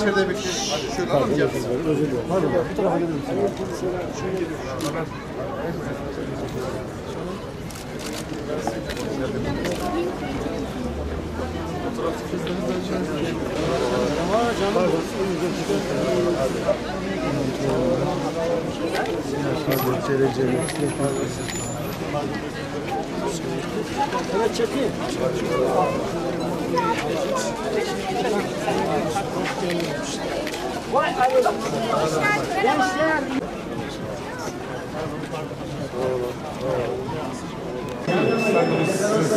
içeride bekleyin. Hadi şöyle alalım gel. Evet çekeyim. Gençler.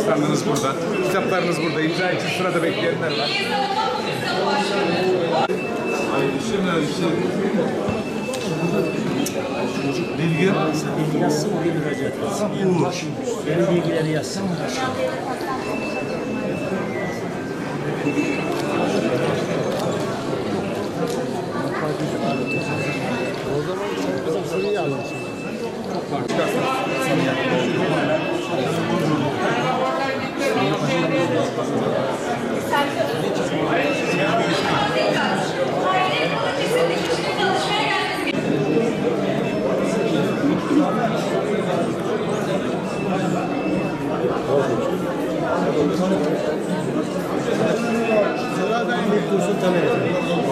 Standınız burada. Kitaplarınız burada. İmza için sırada bekleyenler var. Bilgi. Bilgi yazsın o bir müracaat etsin. Benim bilgileri yazsın. Ahmet Dursun Tamer.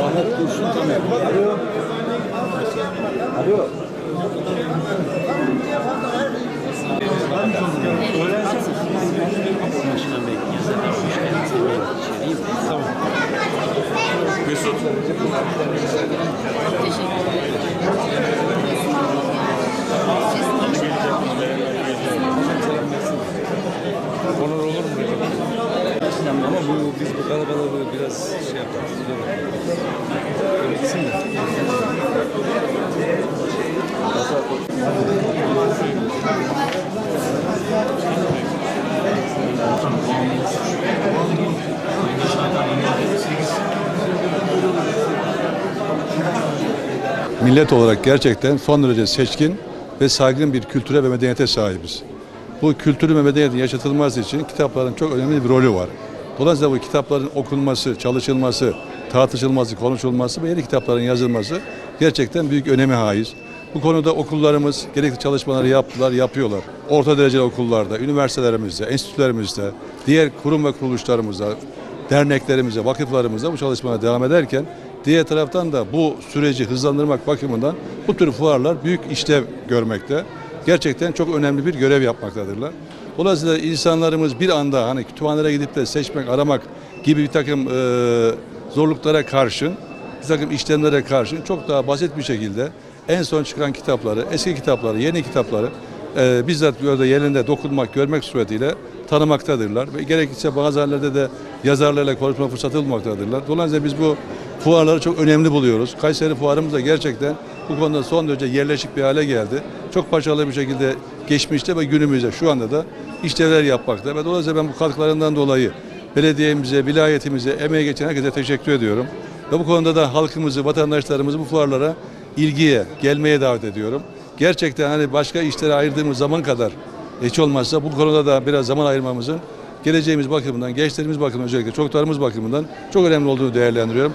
Ahmet Dursun Tamer. Alo. Alo. Onur olur mu? Ama bu biz bu kalabalığı biraz şey yaparız. Böyle gitsin de. Millet olarak gerçekten son derece seçkin ve saygın bir kültüre ve medeniyete sahibiz. Bu kültürü ve medeniyetin yaşatılması için kitapların çok önemli bir rolü var. Dolayısıyla bu kitapların okunması, çalışılması, tartışılması, konuşulması ve yeni kitapların yazılması gerçekten büyük önemi haiz. Bu konuda okullarımız gerekli çalışmaları yaptılar, yapıyorlar. Orta dereceli okullarda, üniversitelerimizde, enstitülerimizde, diğer kurum ve kuruluşlarımızda, derneklerimize, vakıflarımıza bu çalışmaya devam ederken diğer taraftan da bu süreci hızlandırmak bakımından bu tür fuarlar büyük işlev görmekte. Gerçekten çok önemli bir görev yapmaktadırlar. Dolayısıyla insanlarımız bir anda hani kütüphanelere gidip de seçmek, aramak gibi bir takım e, zorluklara karşın, bir takım işlemlere karşın çok daha basit bir şekilde en son çıkan kitapları, eski kitapları, yeni kitapları e, bizzat böyle yerinde dokunmak, görmek suretiyle tanımaktadırlar. Ve gerekirse bazı yerlerde de yazarlarla konuşma fırsatı bulmaktadırlar. Dolayısıyla biz bu fuarları çok önemli buluyoruz. Kayseri fuarımız da gerçekten bu konuda son derece yerleşik bir hale geldi. Çok başarılı bir şekilde geçmişte ve günümüzde şu anda da işlevler yapmakta. Ve dolayısıyla ben bu katkılarından dolayı belediyemize, vilayetimize, emeği geçen herkese teşekkür ediyorum. Ve bu konuda da halkımızı, vatandaşlarımızı bu fuarlara ilgiye, gelmeye davet ediyorum. Gerçekten hani başka işlere ayırdığımız zaman kadar hiç olmazsa bu konuda da biraz zaman ayırmamızın geleceğimiz bakımından, gençlerimiz bakımından özellikle çocuklarımız bakımından çok önemli olduğunu değerlendiriyorum.